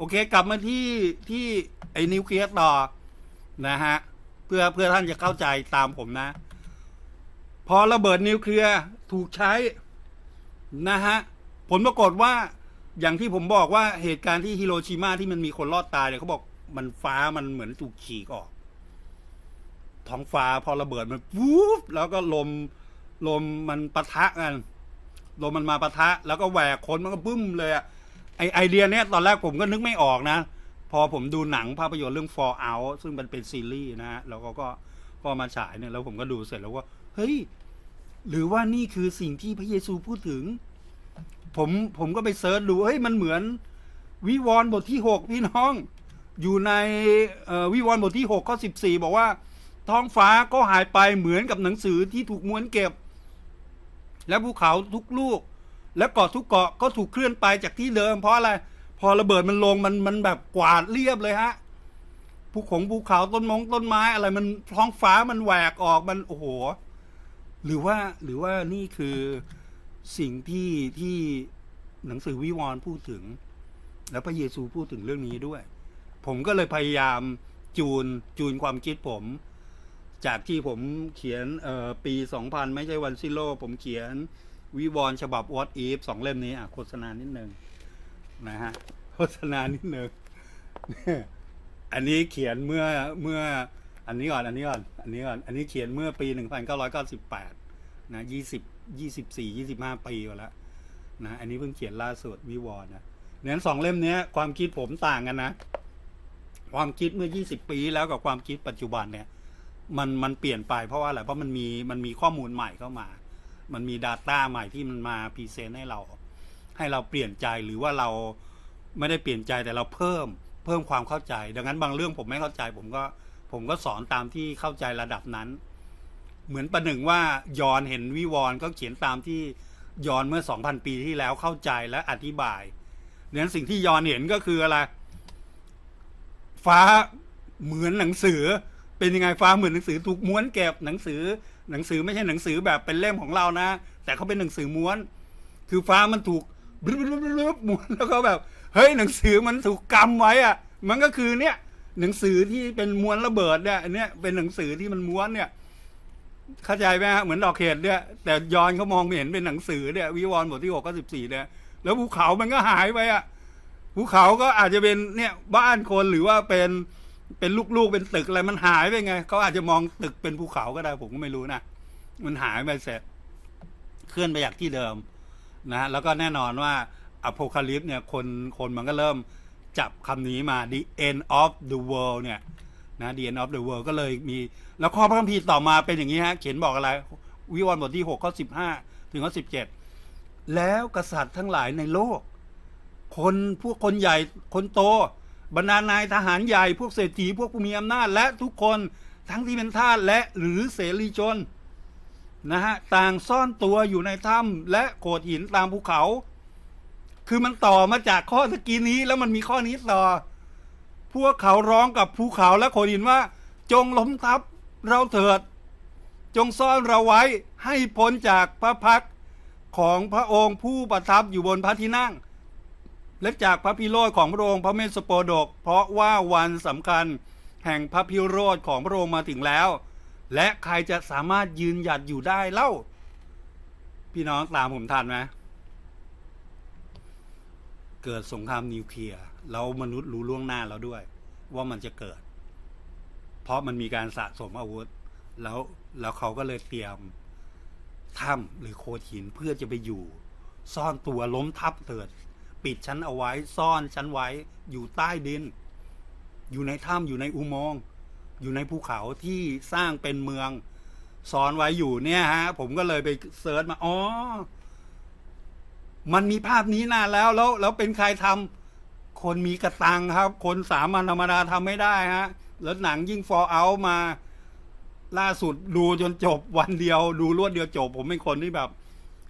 โอเค กลับมาที่ที่ไอ้นิวเคลียร์ต่อนะฮะ เพื่อเพื่อท่านจะเข้าใจตามผมนะ พอระเบิดนิวเคลียร์ถูกใช้ นะฮะ ผลปรากฏว่าอย่างที่ผมบอกว่าเหตุการณ์ที่ฮิโรชิมาที่มันมีคนรอดตายเนี่ยเขาบอกมันฟ้ามันเหมือนถูกฉีกออก ท้องฟ้าพอระเบิดมันวูบแล้วก็ลมลมมันปะทะกันลมมันมาปะทะ แล้วก็แหวกคนมันก็บึ้มเลยอะ ไอไอเดียเนี้ยตอนแรกผมก็นึกไม่ออกนะ พอผมดูหนังภาพยนตร์เรื่อง Fall Out ซึ่งมันเป็นซีรีส์นะฮะแล้วก็ก็ก็มาฉายเนี่ยแล้วผมก็ดูเสร็จแล้วว่าเฮ้ย หรือว่านี่คือสิ่งที่พระเยซูพูดถึง ผมผมก็ไปเซิร์ชดูเฮ้ยมันเหมือน วิวรณ์บทที่หกพี่น้อง อยู่ในวิวรณ์บทที่หกข้อสิบสี่บอกว่า ท้องฟ้าก็หายไปเหมือนกับหนังสือที่ถูกม้วนเก็บ และภูเขาทุกลูก และเกาะทุกเกาะก็ถูกเคลื่อนไปจากที่เดิม เพราะอะไร พอระเบิดมันลงมันมันแบบกวาดเรียบเลยฮะภูของภูเขาต้นมงต้นไม้อะไรมันท้องฟ้ามันแหวกออกมันโอ้โห หรือว่าหรือว่านี่คือสิ่งที่ที่หนังสือวิวรณ์พูดถึง แล้วพระเยซูพูดถึงเรื่องนี้ด้วย ผมก็เลยพยายามจูนจูนความคิดผม จากที่ผมเขียนเอ่อปี 2000 ไม่ใช่วันซิโล ผมเขียน วิวรณ์ฉบับ What If สองเล่มนี้อะโฆษณานิดนึงนะฮะโฆษณานิดนึงอันนี้เขียนเมื่อเมื่อ อันนี้ก่อนอันนี้ก่อนอันนี้ก่อนอันนี้เขียนเมื่อปี 1998นะ20 24 25 ปีกว่าแล้วนะอันนี้เพิ่งเขียนล่าสุดวิวรณ์นะนั้นสองเล่มนี้ความคิดผมต่างกันนะ ความคิดเมื่อ 20 ปีแล้วกับความคิดปัจจุบันเนี่ย มันมันเปลี่ยนไปเพราะว่าอะไรเพราะมันมีมันมีข้อมูลใหม่เข้ามา มันมี Data ใหม่ที่มันมาพรีเซนต์ให้เรา ให้เราเปลี่ยนใจหรือว่าเราไม่ได้เปลี่ยนใจแต่เราเพิ่มเพิ่มความเข้าใจ ดังนั้นบางเรื่องผมไม่เข้าใจ ผมก็ผมก็สอนตามที่เข้าใจระดับนั้น เหมือนประหนึ่งว่ายอนเห็นวิวรณ์ก็เขียนตามที่ยอนเมื่อ 2,000 ปีที่แล้วเข้าใจและอธิบายดังนั้นสิ่งที่ยอนเห็นก็คืออะไร ฟ้าเหมือนหนังสือ เป็นยังไงฟ้าเหมือนหนังสือถูกม้วนเก็บหนังสือ หนังสือไม่ใช่หนังสือแบบเป็นเล่มของเรานะ แต่เขาเป็นหนังสือม้วน คือฟ้ามันถูกบรึบรึบม้วนแล้วก็แบบ เฮ้ยหนังสือมันถูกกำไว้อะมันก็คือเนี่ย หนังสือที่เป็นม้วนระเบิดเนี่ยอันเนี้ยเป็นหนังสือที่มันม้วนเนี่ย เข้าใจไหมฮะเหมือนดอกเห็ดเนี่ยแต่ยอนเขามองไม่เห็นเป็นหนังสือเนี่ยวิวรณ์บทที่หกก็สิบสี่เนี่ยแล้วภูเขามันก็หายไปอะภูเขาก็อาจจะเป็นเนี่ยบ้านคนหรือว่าเป็น เป็นลูกๆเป็นตึกอะไรมันหายไปไงเขาอาจจะมองตึกเป็นภูเขาก็ได้ผมก็ไม่รู้นะมันหายไปเสร็จเคลื่อนไปจากที่เดิม นะแล้วก็แน่นอนว่าอโพคาลิปเนี่ยคนคนมันก็เริ่มจับคำนี้มา the end of the world เนี่ยนะ the end of the world ก็เลยมี แล้วข้อพระคัมภีร์ต่อมาเป็นอย่างนี้ฮะ เขียนบอกอะไร วิวรณ์บทที่ 6 ข้อ 15 ถึงข้อ 17 แล้วกษัตริย์ทั้งหลายในโลก คนพวกคนใหญ่คนโต บรรดานายทหารใหญ่พวกเศรษฐีพวกผู้มีอำนาจและทุกคนทั้งที่เป็นทาสและหรือเสรีชนนะฮะต่างซ่อนตัวอยู่ในถ้ำและโขดหินตามภูเขา คือมันต่อมาจากข้อตะกี้นี้แล้วมันมีข้อนี้ต่อ พวกเขาร้องกับภูเขาและโขดหินว่า จงล้มทับเราเถิด จงซ่อนเราไว้ให้พ้นจากพระพักของพระองค์ผู้ประทับอยู่บนพระที่นั่ง และจากพระพิโรธของพระองค์พระเมสสโปดก เพราะว่าวันสำคัญแห่งพระพิโรธของพระองค์มาถึงแล้ว และใครจะสามารถยืนหยัดอยู่ได้เล่า พี่น้องตามผมทันไหมเกิดสงครามนิวเคลียร์แล้วมนุษย์รู้ล่วงหน้าแล้วด้วย ว่ามันจะเกิด เพราะมันมีการสะสมอาวุธ แล้วแล้วเขาก็เลยเตรียมถ้ำหรือโคดหินเพื่อจะไปอยู่ ซ่อนตัวล้มทับเถิด ปิดชั้นเอาไว้ซ่อนชั้นไว้อยู่ใต้ดิน อยู่ในถ้ำอยู่ในอุโมงค์อยู่ในภูเขาที่สร้างเป็นเมืองซ่อนไว้อยู่เนี่ยฮะ ผมก็เลยไปเซิร์ชมาอ๋อมันมีภาพนี้นานแล้วแล้วแล้วเป็นใครทำคนมีกระตังครับ คนสามัญธรรมดาทำไม่ได้ฮะ แล้วหนังยิ่งฟอร์เอามา ล่าสุดดูจนจบวันเดียว ดูรวดเดียวจบ ผมเป็นคนที่แบบ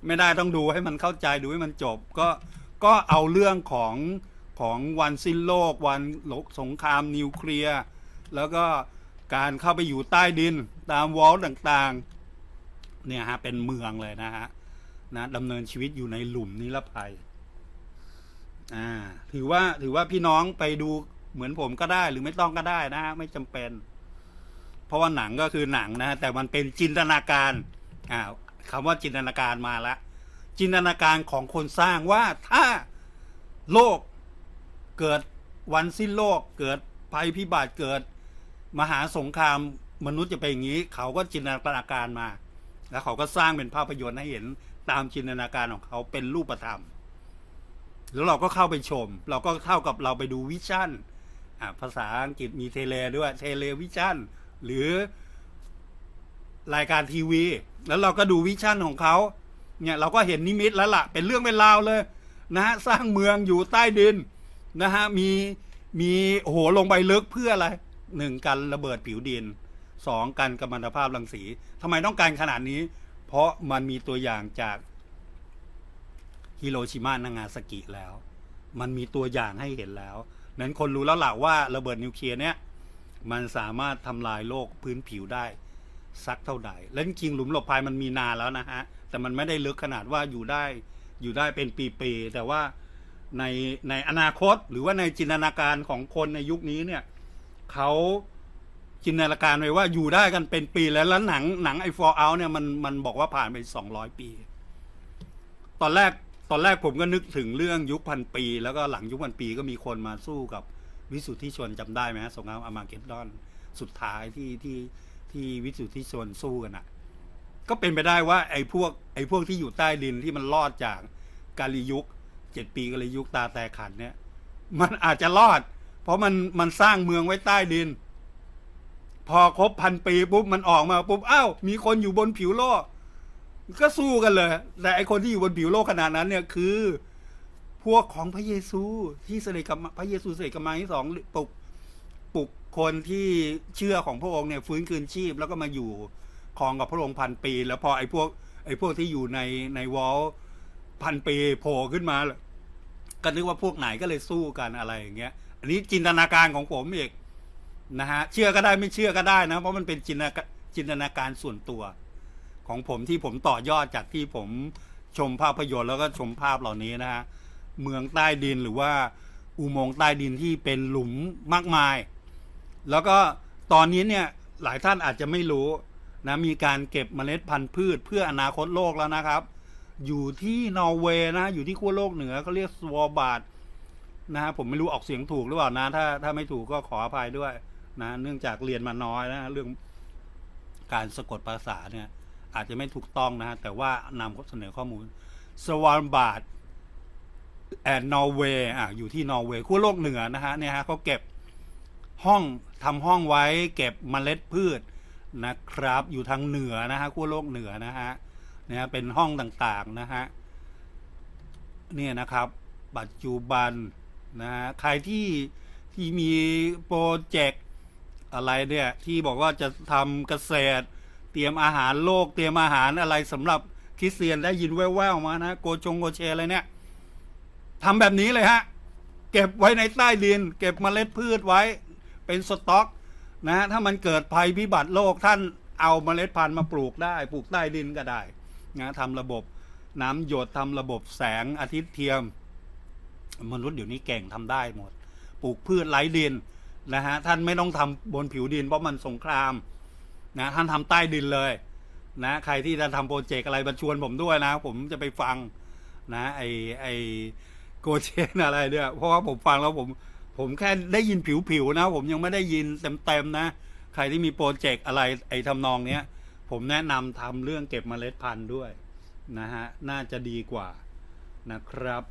ไม่ได้ต้องดูให้มันเข้าใจดูให้มันจบ ก็ ก็เอาเรื่องของของวันสิ้นโลก วันสงครามนิวเคลียร์แล้วก็การเข้าไปอยู่ใต้ดินตามวอลต่างๆ เนี่ยฮะเป็นเมืองเลยนะฮะนะดำเนินชีวิตอยู่ในหลุมนิรภัยอ่าถือว่าถือว่าพี่น้องไปดูเหมือนผมก็ได้หรือไม่ต้องก็ได้นะฮะไม่จำเป็น เพราะว่าหนังก็คือหนังนะแต่มันเป็นจินตนาการอ่าคำว่าจินตนาการมาละ จินตนาการของคนสร้างว่าถ้าโลกเกิดวันสิ้นโลกเกิดภัยพิบัติเกิด มหาสงครามมนุษย์จะเป็นอย่างนี้ เขาก็จินตนาการมา แล้วเขาก็สร้างเป็นภาพยนตร์ให้เห็นตามจินตนาการของเขาเป็นรูปธรรม แล้วเราก็เข้าไปชม เราก็เท่ากับเราไปดูวิชั่นภาษาอังกฤษมีเทเลด้วยเทเลวิชั่นหรือรายการทีวี แล้วเราก็ดูวิชั่นของเขา เนี่ยเราก็เห็นนิมิตแล้วล่ะ เป็นเรื่องเป็นราวเลยนะฮะสร้างเมืองอยู่ใต้ดินนะฮะมีมีโอ้โหลงไปลึกเพื่ออะไรหนึ่งกันระเบิดผิวดินสองกันกัมมันตภาพรังสีทำไมต้องการขนาดนี้ เพราะมันมีตัวอย่างจากฮิโรชิมานางาซากิแล้ว มันมีตัวอย่างให้เห็นแล้ว นั้นคนรู้แล้วล่ะว่าระเบิดนิวเคลียร์เนี่ยมันสามารถทำลายโลกพื้นผิวได้สักเท่าใด และจริงหลุมหลบภัยมันมีนานแล้วนะฮะ แต่มันไม่ได้ลึกขนาดว่าอยู่ได้อยู่ได้เป็นปีๆแต่ว่าในในอนาคตหรือว่าในจินตนาการของคนในยุคนี้เนี่ยเขาจินตนาการไว้ว่าอยู่ได้กันเป็นปีแล้วแล้วหนังหนังไอ้ Fall Out เนี่ยมันมันบอกว่าผ่านไปสองร้อยปี ตอนแรกตอนแรกผมก็นึกถึงเรื่องยุคพันปี แล้วก็หลังยุคพันปีก็มีคนมาสู้กับวิสุทธิชนจำได้ไหมฮะสงครามอามาเกดดอน สุดท้ายที่ที่ที่วิสุทธิชนสู้กันอะ ก็เป็นไปได้ว่าไอ้พวกไอ้พวกที่อยู่ใต้ดินที่มันรอดจากกาลียุคเจ็ดปีกาลียุคตาแต่ขันเนี่ย มันอาจจะรอด เพราะมันมันสร้างเมืองไว้ใต้ดิน พอครบพันปีปุ๊บมันออกมาปุ๊บอ้าวมีคนอยู่บนผิวโลก ก็สู้กันเลย แต่ไอคนที่อยู่บนผิวโลกขนาดนั้นเนี่ยคือ พวกของพระเยซูที่เสด็จกับพระเยซูเสด็จกับมาที่สองปลุกปลุกคนที่เชื่อของพระองค์เนี่ยฟื้นคืนชีพแล้วก็มาอยู่ ครองกับพระองค์พันปี แล้วพอไอ้พวกไอ้พวกที่อยู่ในในวอลพันปีโผล่ขึ้นมา ก็นึกว่าพวกไหนก็เลยสู้กันอะไรอย่างเงี้ย อันนี้จินตนาการของผมเองนะฮะเชื่อก็ได้ไม่เชื่อก็ได้นะ เพราะมันเป็นจินตนาจินตนาการส่วนตัวของผมที่ผมต่อยอดจากที่ผมชมภาพยนตร์แล้วก็ชมภาพเหล่านี้นะฮะเมืองใต้ดินหรือว่าอุโมงค์ใต้ดินที่เป็นหลุมมากมาย แล้วก็ตอนนี้เนี่ยหลายท่านอาจจะไม่รู้ นะมีการเก็บเมล็ดพันธุ์พืชเพื่ออนาคตโลกแล้วนะครับ อยู่ที่นอร์เวย์นะอยู่ที่ขั้วโลกเหนือเขาเรียกสวอร์บาดนะฮะผมไม่รู้ออกเสียงถูกหรือเปล่านะ ถ้าถ้าไม่ถูกก็ขออภัยด้วยนะ เนื่องจากเรียนมาน้อยนะเรื่องการสะกดภาษาเนี่ย อาจจะไม่ถูกต้องนะฮะแต่ว่านำเสนอข้อมูลสวาร์บาดแอนนอร์เวย์อะอยู่ที่นอร์เวย์ขั้วโลกเหนือนะฮะเนี่ยฮะเขาเก็บห้องทำห้องไว้เก็บเมล็ดพืช นะครับ อยู่ทางเหนือนะฮะขั้วโลกเหนือนะฮะเนี่ยเป็นห้องต่างๆนะฮะเนี่ยนะครับ ปัจจุบันนะฮะใครที่ที่มีโปรเจกต์อะไรเนี่ยที่บอกว่าจะทำเกษตร เตรียมอาหารโลก เตรียมอาหารอะไรสำหรับคริสเตียนได้ยินแว่วๆมานะโกชงโกเชอะไรเนี่ยทำแบบนี้เลยฮะ เก็บไว้ในใต้ดิน เก็บเมล็ดพืชไว้ เป็นสต็อก นะฮะถ้ามันเกิดภัยพิบัติโลกท่านเอาเมล็ดพันธุ์มาปลูกได้ ปลูกใต้ดินก็ได้นะทำระบบน้ำหยดทำระบบแสงอาทิตย์เทียม มนุษย์เดี๋ยวนี้เก่งทำได้หมด ปลูกพืชไร้ดินนะฮะท่านไม่ต้องทำบนผิวดินเพราะมันสงครามนะท่านทำใต้ดินเลยนะใครที่จะทำโปรเจกต์อะไรมาชวนผมด้วยนะ ผมจะไปฟังนะไอไอโกเชนอะไรเนี่ยเพราะว่าผมฟังแล้วผม ผมแค่ได้ยินผิวๆนะ ผมยังไม่ได้ยินเต็มๆนะ ใครที่มีโปรเจกต์อะไรไอ้ทำนองเนี้ย ผมแนะนำทำเรื่องเก็บเมล็ดพันธุ์ด้วยนะฮะ น่าจะดีกว่านะครับ